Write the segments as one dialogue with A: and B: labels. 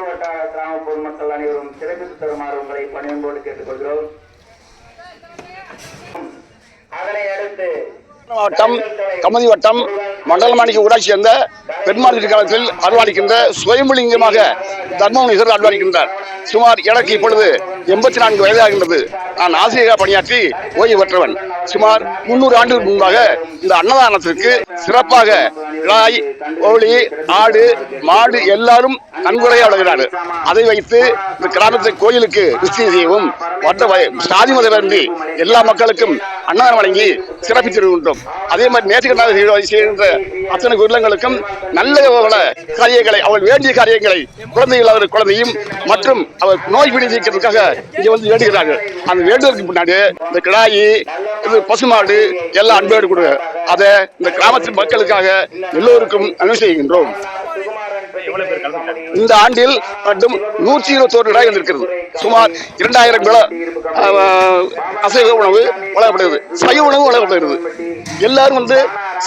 A: சுற்றுவட்டார கிராம பொதுமக்கள் அனைவரும் சிறப்பித்து தருமாறு உங்களை பணியன்போடு கேட்டுக்கொள்கிறோம். அதனை அடுத்து
B: மாவட்டம் கமதி வட்டம் மண்டலமாணிக்கு ஊராட்சி சேர்ந்த பெருமாள் காலத்தில் அருள்வாளிக்கின்ற சுயம்புலிங்கமாக தர்மமுனிகர் அருள்வாளிக்கின்றார். சுமார் எனக்கு இப்பொழுது எண்பத்தி நான்கு வயதாகின்றது. நான் ஆசிரியராக பணியாற்றி ஓய்வு பெற்றவன். சுமார் முன்னூறு ஆண்டுகள் முன்பாக இந்த அன்னதானத்திற்கு சிறப்பாக கிடாய் கோழி ஆடு மாடு எல்லாரும் நன்கொடையாக வழங்குகிறார்கள் அதை வைத்து இந்த கிராமத்தை கோயிலுக்கு கிறிஸ்திய செய்யவும் மற்ற வய- சாதி மதமின்றி எல்லா மக்களுக்கும் அன்னதானம் வழங்கி சிறப்பித்திருக்கின்றோம் அதே மாதிரி நேற்றுக்கண்ணாக செய்கின்ற அத்தனை குருலங்களுக்கும் நல்ல காரியங்களை அவள் வேண்டிய காரியங்களை குழந்தைகள் அவர் குழந்தையும் மற்றும் அவர் நோய் பிடி நீக்கிறதுக்காக இங்கே வந்து வேண்டுகிறார்கள். அந்த வேண்டுவதற்கு முன்னாடி இந்த கிடாயி இது பசுமாடு எல்லாம் அன்போடு கொடுங்க. அதை இந்த கிராமத்தின் மக்களுக்காக எல்லோருக்கும் நன்மை செய்கின்றோம். இந்த ஆண்டில் மட்டும் நூற்றி இருபத்தோரு இடம் இருக்கிறது சுமார் இரண்டாயிரம் கிலோ அசைவ உணவு வழங்கப்படுகிறது. சைவ உணவு வழங்கப்படுகிறது. எல்லாரும் வந்து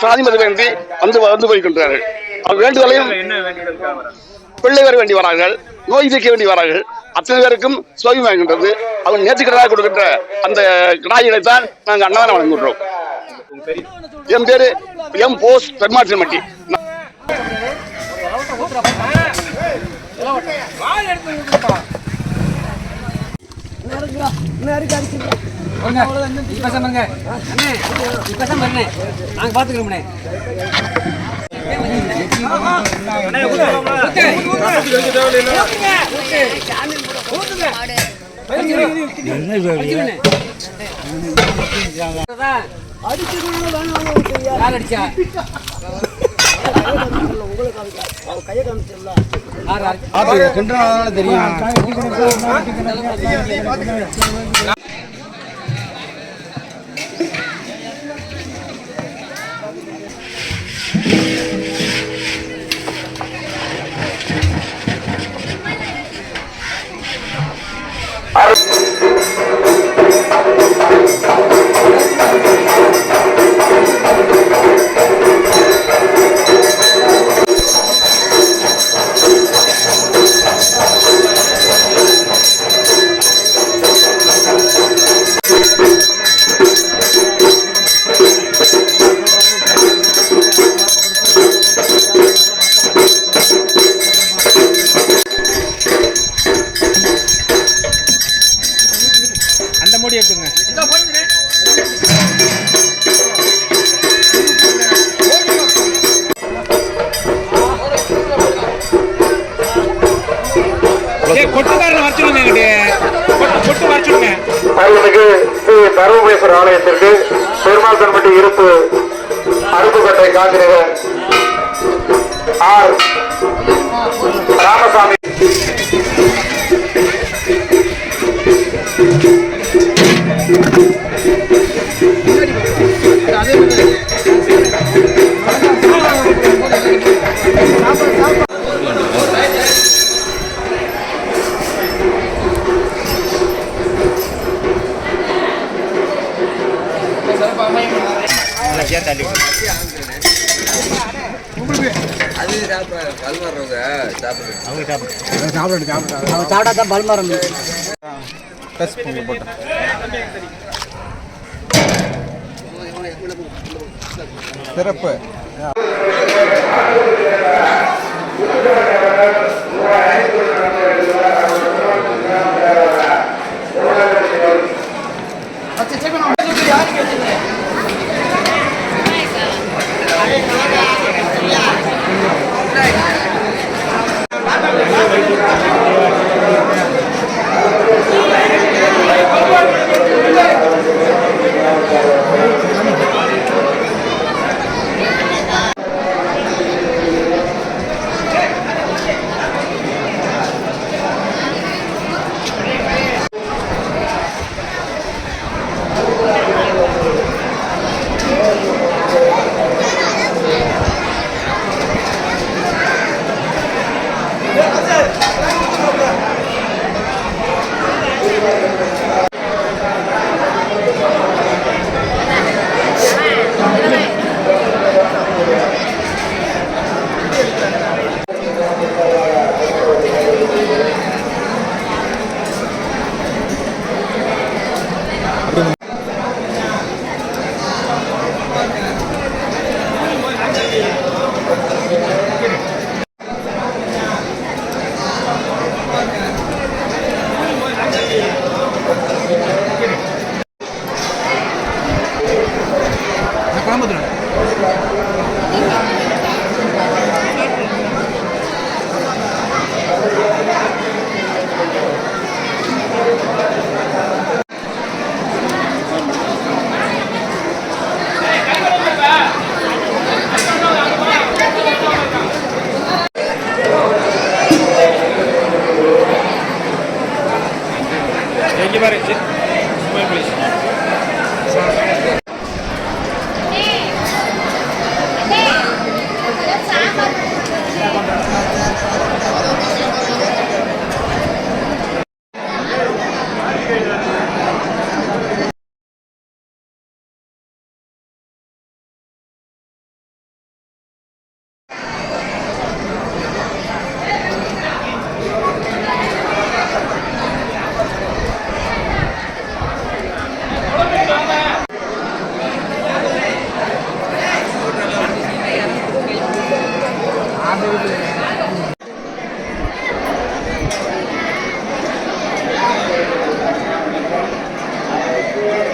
B: சாதி மதம் வேண்டி வந்து வந்து போய்கின்றார்கள் அவர் வேண்டுதலையும் பிள்ளை வர வேண்டி வரார்கள் நோய் தீர்க்க வேண்டி வரார்கள். அத்தனை பேருக்கும் சோகம் வாங்குகின்றது அவங்க நேற்றுக்கடனாக கொடுக்கின்ற அந்த கிடாய்களை தான் நாங்கள் அன்னதானம் வழங்குகின்றோம். என் பேரு எம் போஸ் பெருமாள் மட்டி
C: இப்பசம் பாருங்க அண்ணே நாங்க பாத்துக்கிறோம்ண்ணே யார் அடிச்சா உங்களுக்கு யார்
D: அந்த மூடி எடுத்துங்க கொட்டுக்காரனை வர சொல்லுங்க எங்கிட்ட கொட்டு கொட்டு வர சொல்லுங்க.
A: அருள்மிகு ஸ்ரீ தருமபுரேஸ்வரர் ஆலயத்திற்கு பெருமாள் தன்பட்டி இருப்பு அருப்புக்கட்டை காத்திரவர் ஆர். ராமசாமி.
C: அது சாப்பிட பல் மாறுறவங்க சாப்பிடு அவங்க சாப்பிடு தான் பல் மாறும் ப்ளஸ்
D: சிறப்பு Thank you. Yeah.